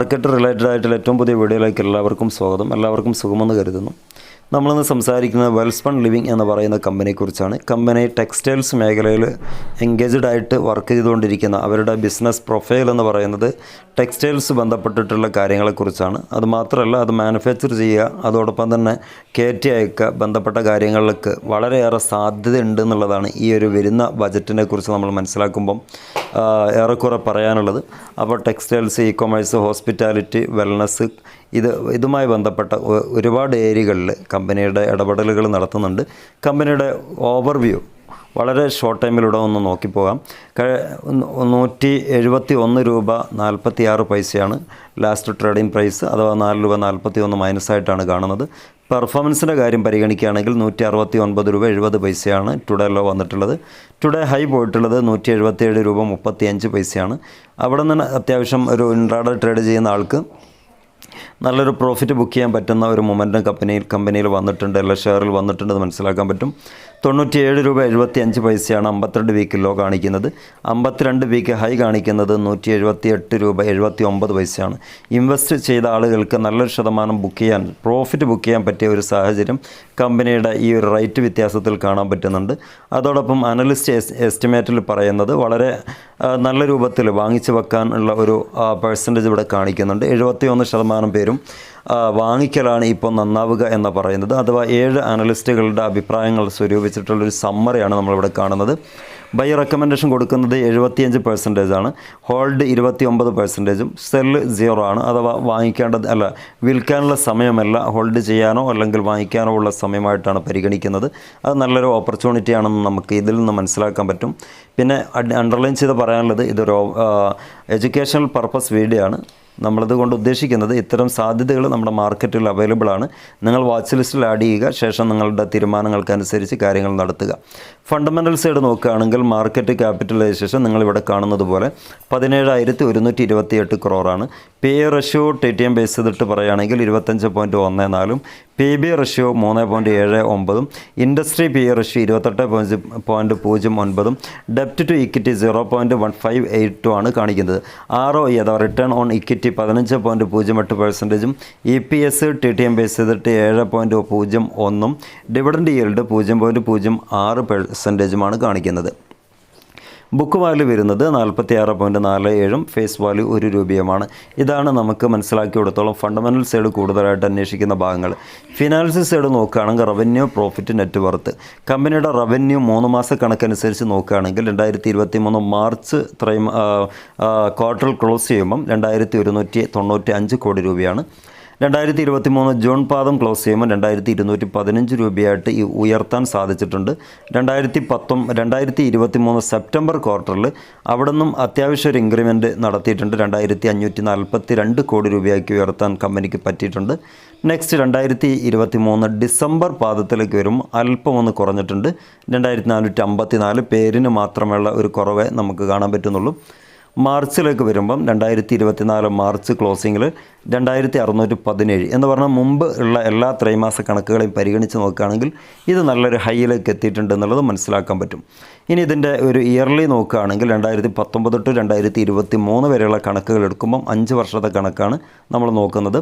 Market related ആയിട്ടുള്ള ഏറ്റവും പുതിയ വീഡിയോയിലേക്ക് എല്ലാവർക്കും സ്വാഗതം. എല്ലാവർക്കും സുഖമെന്ന് കരുതുന്നു. നമ്മളിന്ന് സംസാരിക്കുന്നത് വെൽസ്പൺ ലിവിങ് എന്ന് പറയുന്ന കമ്പനിയെക്കുറിച്ചാണ് കമ്പനി ടെക്സ്റ്റൈൽസ് മേഖലയിൽ എൻഗേജ്ഡ് ആയിട്ട് വർക്ക് ചെയ്തുകൊണ്ടിരിക്കുന്ന അവരുടെ ബിസിനസ് പ്രൊഫൈൽ എന്ന് പറയുന്നത് ടെക്സ്റ്റൈൽസ് ബന്ധപ്പെട്ടിട്ടുള്ള കാര്യങ്ങളെക്കുറിച്ചാണ്. അത് മാത്രമല്ല അത് മാനുഫാക്ചർ ചെയ്യുക അതോടൊപ്പം തന്നെ കയറ്റി അയക്കുക ബന്ധപ്പെട്ട കാര്യങ്ങൾക്ക് വളരെയേറെ സാധ്യതയുണ്ട് എന്നുള്ളതാണ് ഈ ഒരു വരുന്ന ബജറ്റിനെ കുറിച്ച് നമ്മൾ മനസ്സിലാക്കുമ്പം ഏറെക്കുറെ പറയാനുള്ളത്. അപ്പോൾ textiles e commerce hospitality wellness ഇത് ഇതുമായി ബന്ധപ്പെട്ട ഒരുപാട് ഏരിയകളിൽ കമ്പനിയുടെ ഇടപെടലുകൾ നടത്തുന്നുണ്ട്. കമ്പനിയുടെ ഓവർവ്യൂ വളരെ ഷോർട്ട് ടൈമിലൂടെ ഒന്ന് നോക്കിപ്പോകാം നൂറ്റി എഴുപത്തി ഒന്ന് രൂപ നാൽപ്പത്തി ആറ് പൈസയാണ് ലാസ്റ്റ് ട്രേഡിംഗ് പ്രൈസ് അഥവാ നാല് രൂപ നാൽപ്പത്തി ഒന്ന് മൈനസായിട്ടാണ് കാണുന്നത്. പെർഫോമൻസിന്റെ കാര്യം പരിഗണിക്കുകയാണെങ്കിൽ നൂറ്റി അറുപത്തി ഒൻപത് രൂപ എഴുപത് പൈസയാണ് ടുഡേ ലോ വന്നിട്ടുള്ളത്. ടുഡേ ഹൈ പോയിട്ടുള്ളത് നൂറ്റി എഴുപത്തിയേഴ് രൂപ മുപ്പത്തി അഞ്ച് പൈസയാണ്. അവിടെ നിന്ന് അത്യാവശ്യം ഒരു ഇൻട്രാഡ് ട്രേഡ് ചെയ്യുന്ന ആൾക്ക് നല്ലൊരു പ്രോഫിറ്റ് ബുക്ക് ചെയ്യാൻ പറ്റുന്ന ഒരു മൊമെന്റം കമ്പനിയിൽ കമ്പനിയിൽ വന്നിട്ടുണ്ട്. എല്ലാ ഷെയറിൽ വന്നിട്ടുണ്ടെന്ന് മനസ്സിലാക്കാൻ പറ്റും. തൊണ്ണൂറ്റിയേഴ് രൂപ എഴുപത്തി അഞ്ച് പൈസയാണ് അമ്പത്തിരണ്ട് വീക്ക് ലോ കാണിക്കുന്നത്. അമ്പത്തിരണ്ട് വീക്ക് ഹൈ കാണിക്കുന്നത് നൂറ്റി എഴുപത്തി എട്ട് രൂപ എഴുപത്തി ഒമ്പത് പൈസയാണ്. ഇൻവെസ്റ്റ് ചെയ്ത ആളുകൾക്ക് നല്ലൊരു ശതമാനം ബുക്ക് ചെയ്യാൻ പ്രോഫിറ്റ് ബുക്ക് ചെയ്യാൻ പറ്റിയ ഒരു സാഹചര്യം കമ്പനിയുടെ ഈ ഒരു റേറ്റ് വ്യത്യാസത്തിൽ കാണാൻ പറ്റുന്നുണ്ട്. അതോടൊപ്പം അനലിസ്റ്റ് എസ്റ്റിമേറ്റിൽ പറയുന്നത് വളരെ നല്ല രൂപത്തിൽ വാങ്ങിച്ചു വെക്കാനുള്ള ഒരു പെർസെന്റേജ് ഇവിടെ കാണിക്കുന്നുണ്ട്. എഴുപത്തി ഒന്ന് ശതമാനം പേരും വാങ്ങിക്കലാണ് ഇപ്പോൾ നന്നാവുക എന്ന് പറയുന്നത്. അഥവാ ഏഴ് അനലിസ്റ്റുകളുടെ അഭിപ്രായങ്ങൾ സ്വരൂപിച്ചിട്ടുള്ളൊരു സമ്മറിയാണ് നമ്മളിവിടെ കാണുന്നത്. ബൈ റെക്കമെൻഡേഷൻ കൊടുക്കുന്നത് എഴുപത്തിയഞ്ച് പെർസെന്റേജ് ആണ്. ഹോൾഡ് ഇരുപത്തി ഒമ്പത് പെർസെന്റേജും സെല്ല് സീറോ ആണ്. അഥവാ വാങ്ങിക്കേണ്ടത് അല്ല വിൽക്കാനുള്ള സമയമല്ല. ഹോൾഡ് ചെയ്യാനോ അല്ലെങ്കിൽ വാങ്ങിക്കാനോ ഉള്ള സമയമായിട്ടാണ് പരിഗണിക്കുന്നത്. അത് നല്ലൊരു ഓപ്പർച്യൂണിറ്റി ആണെന്ന് നമുക്ക് ഇതിൽ നിന്ന് മനസ്സിലാക്കാൻ പറ്റും. പിന്നെ അണ്ടർലൈൻ ചെയ്ത് പറയാനുള്ളത് ഇതൊരു എഡ്യൂക്കേഷണൽ പർപ്പസ് വീഡിയോ ആണ്. നമ്മളത് കൊണ്ട് ഉദ്ദേശിക്കുന്നത് ഇത്തരം സാധ്യതകൾ നമ്മുടെ മാർക്കറ്റിൽ അവൈലബിൾ ആണ്. നിങ്ങൾ വാച്ച് ലിസ്റ്റിൽ ആഡ് ചെയ്യുക ശേഷം നിങ്ങളുടെ തീരുമാനങ്ങൾക്കനുസരിച്ച് കാര്യങ്ങൾ നടത്തുക. ഫണ്ടമെന്റൽ സൈഡ് നോക്കുകയാണെങ്കിൽ മാർക്കറ്റ് ക്യാപിറ്റലൈസേഷൻ നിങ്ങളിവിടെ കാണുന്നത് പോലെ പതിനേഴായിരത്തി ഒരുന്നൂറ്റി ഇരുപത്തി എട്ട് ക്രോറാണ് PE ratio T T M base ചെയ്തിട്ട് പറയുകയാണെങ്കിൽ ഇരുപത്തഞ്ച് പോയിന്റ് ഒന്ന് നാലും പി ബി റഷ്യോ മൂന്ന് പോയിന്റ് ഏഴ് ഒമ്പതും ഇൻഡസ്ട്രി പി റഷ്യോ ഇരുപത്തെട്ട് പോയിന്റ് പോയിന്റ് പൂജ്യം ഒൻപതും ഡെപ്റ്റ് to equity zero point one five eight ആണ് കാണിക്കുന്നത്. ആർ ഒ അഥവാ റിട്ടേൺ ഓൺ ഇക്വിറ്റി പതിനഞ്ച് പോയിന്റ് പൂജ്യം എട്ട് പെർസെന്റേജും E P S T T M base ചെയ്തിട്ട് ഏഴ് പോയിന്റ് പൂജ്യം ഒന്നും ഡിവിഡൻഡ് yield പൂജ്യം പോയിന്റ് പൂജ്യം ആറ് പെർസെന്റേജുമാണ് കാണിക്കുന്നത്. ബുക്ക് വാല്യൂ വരുന്നത് നാൽപ്പത്തി ആറ് പോയിന്റ് നാല് ഏഴും ഫേസ് വാല്യൂ ഒരു രൂപയുമാണ്. ഇതാണ് നമുക്ക് മനസ്സിലാക്കി കൊടുത്തോളം ഫണ്ടമെന്റൽ സൈഡ് കൂടുതലായിട്ട് അന്വേഷിക്കുന്ന ഭാഗങ്ങൾ. ഫിനാൻസ് സൈഡ് നോക്കുകയാണെങ്കിൽ റവന്യൂ പ്രോഫിറ്റ് നെറ്റ് വർത്ത് കമ്പനിയുടെ റവന്യൂ മൂന്ന് മാസ കണക്കനുസരിച്ച് നോക്കുകയാണെങ്കിൽ രണ്ടായിരത്തി ഇരുപത്തി മൂന്ന് മാർച്ച് ത്രൈ ക്വാർട്ടർ ക്ലോസ് ചെയ്യുമ്പം രണ്ടായിരത്തി ഒരുന്നൂറ്റി തൊണ്ണൂറ്റി അഞ്ച് കോടി രൂപയാണ്. രണ്ടായിരത്തി ഇരുപത്തി മൂന്ന് ജൂൺ പാദം ക്ലോസ് ചെയ്യുമ്പോൾ രണ്ടായിരത്തി ഇരുന്നൂറ്റി പതിനഞ്ച് രൂപയായിട്ട് ഈ ഉയർത്താൻ സാധിച്ചിട്ടുണ്ട്. രണ്ടായിരത്തി പത്തൊമ്പ രണ്ടായിരത്തി ഇരുപത്തി മൂന്ന് സെപ്റ്റംബർ ക്വാർട്ടറിൽ അവിടെ നിന്നും അത്യാവശ്യം ഒരു ഇൻക്രിമെന്റ് നടത്തിയിട്ടുണ്ട്. രണ്ടായിരത്തി അഞ്ഞൂറ്റി നാൽപ്പത്തി രണ്ട് കോടി രൂപയാക്കി ഉയർത്താൻ കമ്പനിക്ക് പറ്റിയിട്ടുണ്ട്. നെക്സ്റ്റ് രണ്ടായിരത്തി ഇരുപത്തി മൂന്ന് ഡിസംബർ പാദത്തിലേക്ക് വരും അല്പമൊന്ന് കുറഞ്ഞിട്ടുണ്ട്. രണ്ടായിരത്തി നാനൂറ്റി അമ്പത്തി നാല് പേരിന് മാത്രമുള്ള ഒരു കുറവേ നമുക്ക് കാണാൻ പറ്റുന്നുള്ളൂ. മാർച്ചിലേക്ക് വരുമ്പം രണ്ടായിരത്തി ഇരുപത്തിനാല് മാർച്ച് ക്ലോസിങ്ങിൽ രണ്ടായിരത്തി അറുന്നൂറ്റി പതിനേഴ് എന്ന് പറഞ്ഞാൽ മുമ്പ് ഉള്ള എല്ലാ ത്രൈമാസ കണക്കുകളെയും പരിഗണിച്ച് നോക്കുകയാണെങ്കിൽ ഇത് നല്ലൊരു ഹൈയിലേക്ക് എത്തിയിട്ടുണ്ട് എന്നുള്ളത് മനസ്സിലാക്കാൻ പറ്റും. ഇനി ഇതിന്റെ ഒരു ഇയർലി നോക്കുകയാണെങ്കിൽ രണ്ടായിരത്തി പത്തൊമ്പത് ടു രണ്ടായിരത്തി ഇരുപത്തി മൂന്ന് വരെയുള്ള കണക്കുകൾ എടുക്കുമ്പം അഞ്ച് വർഷത്തെ കണക്കാണ് നമ്മൾ നോക്കുന്നത്.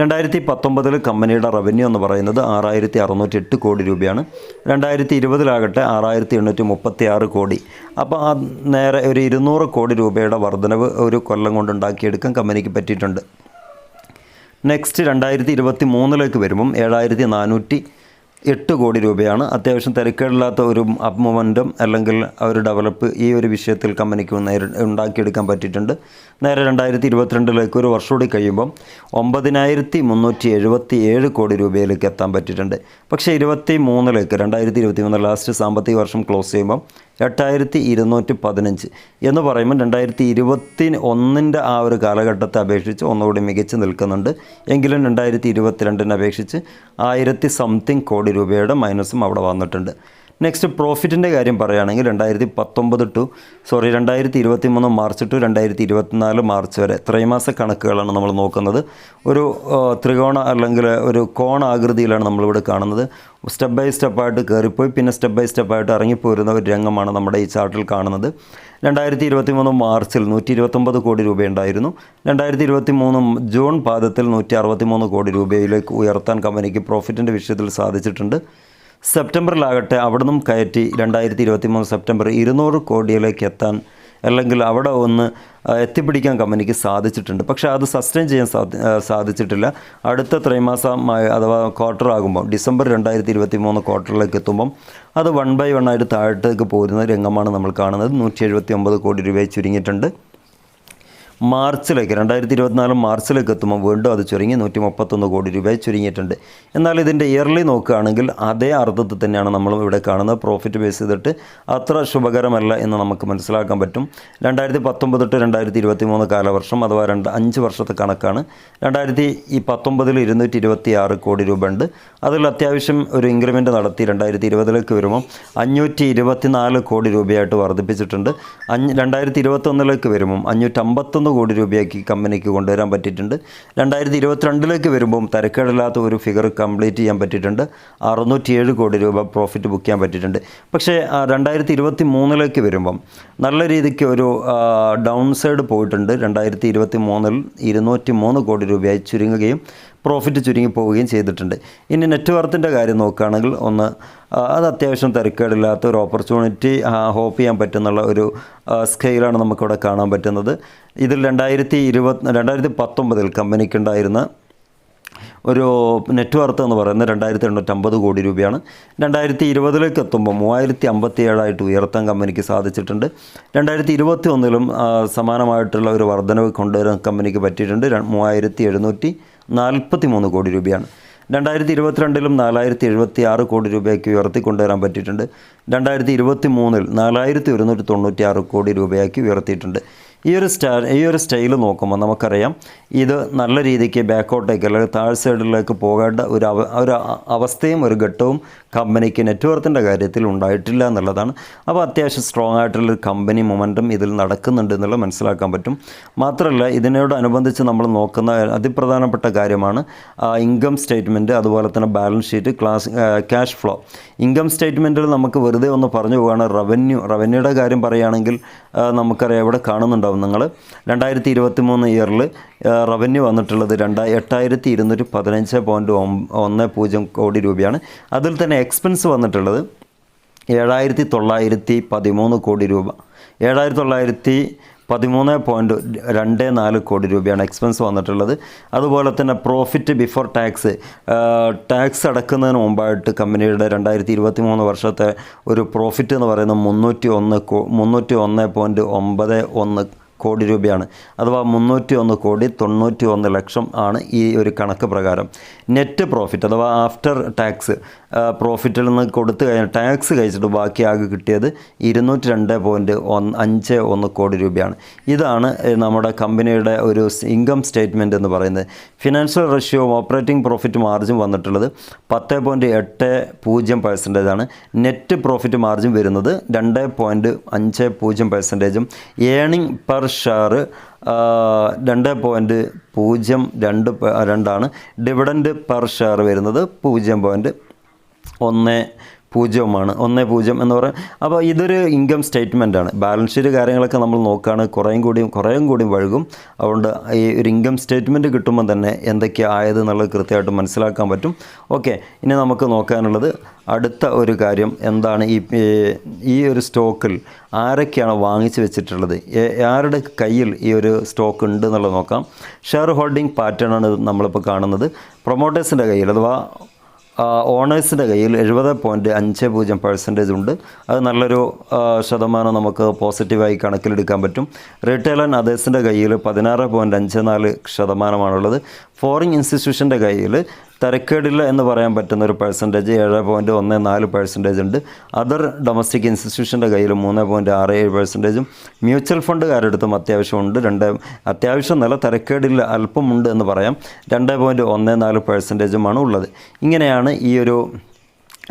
രണ്ടായിരത്തി പത്തൊമ്പതിൽ കമ്പനിയുടെ റവന്യൂ എന്ന് പറയുന്നത് ആറായിരത്തി അറുന്നൂറ്റി എട്ട് കോടി രൂപയാണ്. രണ്ടായിരത്തി ഇരുപതിലാകട്ടെ ആറായിരത്തി എണ്ണൂറ്റി മുപ്പത്തി ആറ് കോടി. അപ്പോൾ ആ നേരെ ഒരു ഇരുന്നൂറ് കോടി രൂപയുടെ വർധനവ് ഒരു കൊല്ലം കൊണ്ട് ഉണ്ടാക്കിയെടുക്കാൻ കമ്പനിക്ക് പറ്റിയിട്ടുണ്ട്. നെക്സ്റ്റ് രണ്ടായിരത്തി ഇരുപത്തി മൂന്നിലേക്ക് വരുമ്പം ഏഴായിരത്തി നാനൂറ്റി എട്ട് കോടി രൂപയാണ്. അത്യാവശ്യം തിരക്കേടില്ലാത്ത ഒരു അപ് മൊമെന്റം അല്ലെങ്കിൽ ഒരു ഡെവലപ്പ് ഈ ഒരു വിഷയത്തിൽ കമ്പനിക്ക് നേരി ഉണ്ടാക്കിയെടുക്കാൻ പറ്റിയിട്ടുണ്ട്. നേരെ രണ്ടായിരത്തി ഇരുപത്തിരണ്ടിലേക്ക് ഒരു വർഷം കൂടി കഴിയുമ്പം ഒമ്പതിനായിരത്തി മുന്നൂറ്റി എഴുപത്തി ഏഴ് കോടി രൂപയിലേക്ക് എത്താൻ പറ്റിയിട്ടുണ്ട്. പക്ഷേ ഇരുപത്തി മൂന്നിലേക്ക് രണ്ടായിരത്തി ഇരുപത്തി മൂന്ന് ലാസ്റ്റ് സാമ്പത്തിക വർഷം ക്ലോസ് ചെയ്യുമ്പം എട്ടായിരത്തി ഇരുന്നൂറ്റി പതിനഞ്ച് എന്ന് പറയുമ്പോൾ രണ്ടായിരത്തി ഇരുപത്തി ഒന്നിന്റെ ആ ഒരു കാലഘട്ടത്തെ അപേക്ഷിച്ച് ഒന്നുകൂടി മികച്ച് നിൽക്കുന്നുണ്ട്. എങ്കിലും രണ്ടായിരത്തി ഇരുപത്തിരണ്ടിനെ അപേക്ഷിച്ച് ആയിരത്തി സംതിങ് കോടി രൂപയുടെ മൈനസും അവിടെ വന്നിട്ടുണ്ട്. നെക്സ്റ്റ് പ്രോഫിറ്റിന്റെ കാര്യം പറയുകയാണെങ്കിൽ രണ്ടായിരത്തി പത്തൊമ്പത് ടു സോറി രണ്ടായിരത്തി ഇരുപത്തി മൂന്ന് മാർച്ച് ടു രണ്ടായിരത്തി ഇരുപത്തിനാല് മാർച്ച് വരെ ത്രൈമാസ കണക്കുകളാണ് നമ്മൾ നോക്കുന്നത്. ഒരു ത്രികോണ അല്ലെങ്കിൽ ഒരു കോൺ ആകൃതിയിലാണ് നമ്മളിവിടെ കാണുന്നത്. സ്റ്റെപ്പ് ബൈ സ്റ്റെപ്പായിട്ട് കയറിപ്പോയി പിന്നെ സ്റ്റെപ്പ് ബൈ സ്റ്റെപ്പായിട്ട് ഇറങ്ങിപ്പോരുന്ന ഒരു രംഗമാണ് നമ്മുടെ ഈ ചാർട്ടിൽ കാണുന്നത്. രണ്ടായിരത്തി ഇരുപത്തി മൂന്ന് മാർച്ചിൽ നൂറ്റി ഇരുപത്തൊമ്പത് കോടി രൂപയുണ്ടായിരുന്നു രണ്ടായിരത്തി ഇരുപത്തി മൂന്ന് ജൂൺ പാദത്തിൽ നൂറ്റി അറുപത്തി മൂന്ന് കോടി രൂപയിലേക്ക് ഉയർത്താൻ കമ്പനിക്ക് പ്രോഫിറ്റിന്റെ വിഷയത്തിൽ സാധിച്ചിട്ടുണ്ട്. സെപ്റ്റംബറിലാകട്ടെ അവിടെ നിന്നും കയറ്റി രണ്ടായിരത്തി ഇരുപത്തി മൂന്ന് സെപ്റ്റംബർ ഇരുന്നൂറ് കോടിയിലേക്ക് എത്താൻ അല്ലെങ്കിൽ അവിടെ ഒന്ന് എത്തിപ്പിടിക്കാൻ കമ്പനിക്ക് സാധിച്ചിട്ടുണ്ട്. പക്ഷേ അത് സസ്റ്റെയിൻ ചെയ്യാൻ സാധി സാധിച്ചിട്ടില്ല. അടുത്ത ത്രൈമാസമായി അഥവാ ക്വാർട്ടർ ആകുമ്പോൾ ഡിസംബർ രണ്ടായിരത്തി ഇരുപത്തി മൂന്ന് ക്വാർട്ടറിലേക്ക് എത്തുമ്പം അത് വൺ ബൈ വൺ ആയിട്ട് താഴത്തേക്ക് പോരുന്ന രംഗമാണ് നമ്മൾ കാണുന്നത്. നൂറ്റി എഴുപത്തി ഒമ്പത് കോടി രൂപയെ ചുരുങ്ങിയിട്ടുണ്ട്. മാർച്ചിലേക്ക് രണ്ടായിരത്തി ഇരുപത്തിനാല് മാർച്ചിലേക്ക് എത്തുമ്പോൾ വീണ്ടും അത് ചുരുങ്ങി നൂറ്റി മുപ്പത്തൊന്ന് കോടി രൂപ ചുരുങ്ങിയിട്ടുണ്ട്. എന്നാൽ ഇതിന്റെ ഇയർലി നോക്കുകയാണെങ്കിൽ അതേ അർത്ഥത്തിൽ തന്നെയാണ് നമ്മൾ ഇവിടെ കാണുന്നത്. പ്രോഫിറ്റ് ബേസ് ചെയ്തിട്ട് അത്ര ശുഭകരമല്ല എന്ന് നമുക്ക് മനസ്സിലാക്കാൻ പറ്റും. രണ്ടായിരത്തി പത്തൊമ്പത് തൊട്ട് രണ്ടായിരത്തി ഇരുപത്തി മൂന്ന് കാലവർഷം അഥവാ രണ്ട് അഞ്ച് വർഷത്തെ കണക്കാണ്. രണ്ടായിരത്തി ഈ പത്തൊമ്പതിൽ ഇരുന്നൂറ്റി ഇരുപത്തി ആറ് കോടി രൂപ ഉണ്ട് അതിൽ അത്യാവശ്യം ഒരു ഇൻക്രിമെന്റ് നടത്തി രണ്ടായിരത്തി ഇരുപതിലേക്ക് വരുമ്പോൾ അഞ്ഞൂറ്റി ഇരുപത്തിനാല് കോടി രൂപയായിട്ട് വർദ്ധിപ്പിച്ചിട്ടുണ്ട്. അഞ്ഞ് രണ്ടായിരത്തി ഇരുപത്തൊന്നിലേക്ക് വരുമ്പം അഞ്ഞൂറ്റമ്പത്തൊന്ന് കോടി രൂപയാക്കി കമ്പനിക്ക് കൊണ്ടുവരാൻ പറ്റിയിട്ടുണ്ട്. രണ്ടായിരത്തി ഇരുപത്തിരണ്ടിലേക്ക് വരുമ്പം തരക്കേടില്ലാത്ത ഒരു ഫിഗർ കംപ്ലീറ്റ് ചെയ്യാൻ പറ്റിയിട്ടുണ്ട്. അറുന്നൂറ്റിയേഴ് കോടി രൂപ പ്രോഫിറ്റ് ബുക്ക് ചെയ്യാൻ പറ്റിയിട്ടുണ്ട്. പക്ഷേ രണ്ടായിരത്തി ഇരുപത്തി മൂന്നിലേക്ക് വരുമ്പം നല്ല രീതിക്ക് ഒരു ഡൗൺ സൈഡ് പോയിട്ടുണ്ട്. രണ്ടായിരത്തി ഇരുപത്തി മൂന്നിൽ ഇരുന്നൂറ്റി മൂന്ന് കോടി രൂപയായി ചുരുങ്ങുകയും പ്രോഫിറ്റ് ചുരുങ്ങി പോവുകയും ചെയ്തിട്ടുണ്ട്. ഇനി നെറ്റ് വർത്തിന്റെ കാര്യം നോക്കുകയാണെങ്കിൽ ഒന്ന് അത് അത്യാവശ്യം തിരക്കേടില്ലാത്ത ഒരു ഓപ്പർച്യൂണിറ്റി ഹോപ്പ് ചെയ്യാൻ പറ്റുന്നുള്ള ഒരു സ്കെയിലാണ് നമുക്കിവിടെ കാണാൻ പറ്റുന്നത്. ഇതിൽ രണ്ടായിരത്തി ഇരുപത്തി രണ്ടായിരത്തി പത്തൊമ്പതിൽ കമ്പനിക്കുണ്ടായിരുന്ന ഒരു നെറ്റ് വർത്ത് എന്ന് പറയുന്നത് രണ്ടായിരത്തി എണ്ണൂറ്റമ്പത് കോടി രൂപയാണ്. രണ്ടായിരത്തി ഇരുപതിലേക്ക് എത്തുമ്പോൾ മൂവായിരത്തി അമ്പത്തി ഏഴായിട്ട് ഉയർത്താൻ കമ്പനിക്ക് സാധിച്ചിട്ടുണ്ട്. രണ്ടായിരത്തി ഇരുപത്തി ഒന്നിലും സമാനമായിട്ടുള്ള ഒരു വർധനവ് കൊണ്ടുവരാൻ കമ്പനിക്ക് പറ്റിയിട്ടുണ്ട്. മൂവായിരത്തി എഴുന്നൂറ്റി നാൽപ്പത്തി മൂന്ന് കോടി രൂപയാണ്. രണ്ടായിരത്തി ഇരുപത്തിരണ്ടിലും നാലായിരത്തി എഴുപത്തി ആറ് കോടി രൂപയ്ക്ക് ഉയർത്തി കൊണ്ടുവരാൻ പറ്റിയിട്ടുണ്ട്. രണ്ടായിരത്തി ഇരുപത്തി മൂന്നിൽ നാലായിരത്തി ഒരുന്നൂറ്റി തൊണ്ണൂറ്റി ആറ് കോടി രൂപയാക്കി ഉയർത്തിയിട്ടുണ്ട്. ഈ ഒരു സ്റ്റാ ഈ ഒരു സ്റ്റൈൽ നോക്കുമ്പോൾ നമുക്കറിയാം ഇത് നല്ല രീതിക്ക് ബാക്കോട്ടേക്ക് അല്ലെങ്കിൽ താഴ് സൈഡിലേക്ക് പോകേണ്ട ഒരു അവ ഒരു അവസ്ഥയും ഒരു ഘട്ടവും കമ്പനിക്ക് നെറ്റ്വർത്തിന്റെ കാര്യത്തിൽ ഉണ്ടായിട്ടില്ല എന്നുള്ളതാണ്. അപ്പോൾ അത്യാവശ്യം സ്ട്രോങ് ആയിട്ടുള്ളൊരു കമ്പനി മൊമെന്റം ഇതിൽ നടക്കുന്നുണ്ട് എന്നുള്ളത് മനസ്സിലാക്കാൻ പറ്റും. മാത്രമല്ല ഇതിനോടനുബന്ധിച്ച് നമ്മൾ നോക്കുന്ന അതിപ്രധാനപ്പെട്ട കാര്യമാണ് ഇൻകം സ്റ്റേറ്റ്മെന്റ് അതുപോലെ തന്നെ balance sheet class cash flow income സ്റ്റേറ്റ്മെന്റിൽ നമുക്ക് വെറുതെ ഒന്ന് പറഞ്ഞു പോവുകയാണ് റവന്യൂ റവന്യൂയുടെ കാര്യം പറയുകയാണെങ്കിൽ നമുക്കറിയാം ഇവിടെ കാണുന്നുണ്ടാവും നിങ്ങൾ രണ്ടായിരത്തി ഇരുപത്തി മൂന്ന് ഇയറിൽ റവന്യൂ വന്നിട്ടുള്ളത് രണ്ടായി എട്ടായിരത്തി ഇരുന്നൂറ്റി പതിനഞ്ച് പോയിന്റ് ഒന്ന് പൂജ്യം കോടി രൂപയാണ്. അതിൽ തന്നെ എക്സ്പെൻസ് വന്നിട്ടുള്ളത് ഏഴായിരത്തി തൊള്ളായിരത്തി പതിമൂന്ന് കോടി രൂപ. ഏഴായിരത്തി തൊള്ളായിരത്തി പതിമൂന്ന് പോയിന്റ് രണ്ട് നാല് കോടി രൂപയാണ് എക്സ്പെൻസ് വന്നിട്ടുള്ളത്. അതുപോലെ തന്നെ പ്രോഫിറ്റ് ബിഫോർ ടാക്സ് ടാക്സ് അടക്കുന്നതിന് മുമ്പായിട്ട് കമ്പനിയുടെ രണ്ടായിരത്തി ഇരുപത്തി മൂന്ന് വർഷത്തെ ഒരു പ്രോഫിറ്റ് എന്ന് പറയുന്നത് മുന്നൂറ്റി ഒന്ന് മുന്നൂറ്റി ഒന്ന് പോയിന്റ് ഒമ്പത് ഒന്ന് കോടി രൂപയാണ്. അഥവാ മുന്നൂറ്റി ഒന്ന് കോടി തൊണ്ണൂറ്റി ഒന്ന് ലക്ഷം ആണ് ഈ ഒരു കണക്ക് പ്രകാരം. നെറ്റ് പ്രോഫിറ്റ് അഥവാ ആഫ്റ്റർ ടാക്സ് പ്രോഫിറ്റിൽ നിന്ന് കൊടുത്തു കഴിഞ്ഞാൽ ടാക്സ് കഴിച്ചിട്ട് ബാക്കി ആകെ കിട്ടിയത് ഇരുന്നൂറ്റി രണ്ട് പോയിന്റ് ഒന്ന് അഞ്ച് ഒന്ന് കോടി രൂപയാണ്. ഇതാണ് നമ്മുടെ കമ്പനിയുടെ ഒരു ഇൻകം സ്റ്റേറ്റ്മെന്റ് എന്ന് പറയുന്നത്. ഫിനാൻഷ്യൽ റഷ്യവും ഓപ്പറേറ്റിംഗ് പ്രോഫിറ്റ് മാർജിൻ വന്നിട്ടുള്ളത് പത്ത് പോയിന്റ് എട്ട് പൂജ്യം പെർസെന്റേജ് ആണ്. നെറ്റ് പ്രോഫിറ്റ് മാർജിൻ വരുന്നത് രണ്ട് പോയിന്റ് അഞ്ച് പൂജ്യം പെർസെന്റേജും ഏണിംഗ് പെർ ഷെയർ രണ്ട് പോയിന്റ് പൂജ്യം രണ്ട് രണ്ടാണ്. ഡിവിഡൻഡ് പെർ ഷെയർ വരുന്നത് പൂജ്യം പോയിന്റ് ഒന്ന് പൂജ്യവുമാണ്. ഒന്ന് പൂജ്യം എന്ന് പറയാം. അപ്പോൾ ഇതൊരു ഇൻകം സ്റ്റേറ്റ്മെന്റാണ് ബാലൻസ് ഷീറ്റ് കാര്യങ്ങളൊക്കെ നമ്മൾ നോക്കുകയാണ് കുറേയും കൂടിയും കുറേയും കൂടിയും വഴുകും. അതുകൊണ്ട് ഈ ഒരു ഇൻകം സ്റ്റേറ്റ്മെന്റ് കിട്ടുമ്പോൾ തന്നെ എന്തൊക്കെയാണ് ആയത് എന്നുള്ളത് കൃത്യമായിട്ട് മനസ്സിലാക്കാൻ പറ്റും. ഓക്കെ ഇനി നമുക്ക് നോക്കാനുള്ളത് അടുത്ത ഒരു കാര്യം എന്താണ് ഈ ഈ ഒരു സ്റ്റോക്കിൽ ആരൊക്കെയാണ് വാങ്ങിച്ചു വെച്ചിട്ടുള്ളത്? ആരുടെ കയ്യിൽ ഈ ഒരു സ്റ്റോക്ക് ഉണ്ട് എന്നുള്ളത് നോക്കാം. ഷെയർ ഹോൾഡിംഗ് പാറ്റേൺ ആണ് നമ്മളിപ്പോൾ കാണുന്നത്. പ്രൊമോട്ടേഴ്സിന്റെ കയ്യിൽ അഥവാ ഓണേഴ്സിന്റെ കയ്യിൽ എഴുപത് പോയിന്റ് അഞ്ച് പൂജ്യം പെർസെന്റേജ് ഉണ്ട്. അത് നല്ലൊരു ശതമാനം നമുക്ക് പോസിറ്റീവായി കണക്കിലെടുക്കാൻ പറ്റും. റീറ്റെയിൽ ആൻഡ് അതേഴ്സിന്റെ കയ്യിൽ പതിനാറ് പോയിന്റ് അഞ്ച് നാല് ശതമാനമാണുള്ളത്. ഫോറിൻ ഇൻസ്റ്റിറ്റ്യൂഷന്റെ കയ്യിൽ തരക്കേടില്ല എന്ന് പറയാൻ പറ്റുന്ന ഒരു പെർസെന്റേജ് ഏഴ് പോയിന്റ് ഒന്ന് നാല് പെർസെന്റേജ് ഉണ്ട്. അതർ ഡൊമസ്റ്റിക് ഇൻസ്റ്റിറ്റ്യൂഷന്റെ കയ്യിൽ മൂന്ന് പോയിന്റ് ആറ് ഏഴ് പെർസെന്റേജും മ്യൂച്വൽ ഫണ്ടുകാരെടുത്തും അത്യാവശ്യമുണ്ട്. രണ്ട് അത്യാവശ്യം നല്ല തരക്കേടില്ല അല്പമുണ്ട് എന്ന് പറയാം. രണ്ട് പോയിന്റ് ഒന്ന് നാല് പെർസെന്റേജുമാണ് ഉള്ളത്. ഇങ്ങനെയാണ് ഈ ഒരു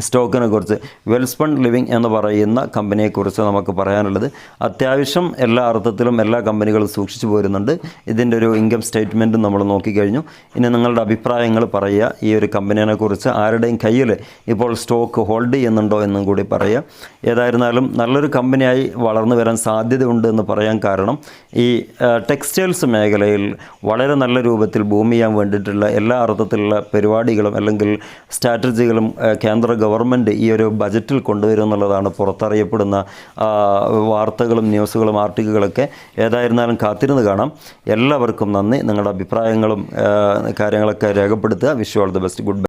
സ്റ്റോക്കിനെ കുറിച്ച്. വെൽസ്പൺ ലിവിങ് എന്ന് പറയുന്ന കമ്പനിയെക്കുറിച്ച് നമുക്ക് പറയാനുള്ളത്. അത്യാവശ്യം എല്ലാ അർത്ഥത്തിലും എല്ലാ കമ്പനികളും സൂക്ഷിച്ചു പോരുന്നുണ്ട്. ഇതിന്റെ ഒരു ഇൻകം സ്റ്റേറ്റ്മെന്റും നമ്മൾ നോക്കിക്കഴിഞ്ഞു. ഇനി നിങ്ങളുടെ അഭിപ്രായങ്ങൾ പറയുക. ഈ ഒരു കമ്പനിയെ കുറിച്ച് ആരുടെയും കയ്യിൽ ഇപ്പോൾ സ്റ്റോക്ക് ഹോൾഡ് ചെയ്യുന്നുണ്ടോ എന്നും കൂടി പറയുക. ഏതായിരുന്നാലും നല്ലൊരു കമ്പനിയായി വളർന്നു വരാൻ സാധ്യതയുണ്ട് എന്ന് പറയാൻ കാരണം ഈ ടെക്സ്റ്റൈൽസ് മേഖലയിൽ വളരെ നല്ല രൂപത്തിൽ ഭൂമി ചെയ്യാൻ വേണ്ടിയിട്ടുള്ള എല്ലാ അർത്ഥത്തിലുള്ള പരിപാടികളും അല്ലെങ്കിൽ സ്ട്രാറ്റജികളും കേന്ദ്ര ഗവൺമെന്റ് ഈ ഒരു ബജറ്റിൽ കൊണ്ടുവരും എന്നുള്ളതാണ് പുറത്തറിയപ്പെടുന്ന വാർത്തകളും ന്യൂസുകളും ആർട്ടിക്കുകളൊക്കെ ഏതായിരുന്നാലും കാത്തിരുന്ന് കാണാം. എല്ലാവർക്കും നന്ദി. നിങ്ങളുടെ അഭിപ്രായങ്ങളും കാര്യങ്ങളൊക്കെ രേഖപ്പെടുത്തുക. Vishu all the best good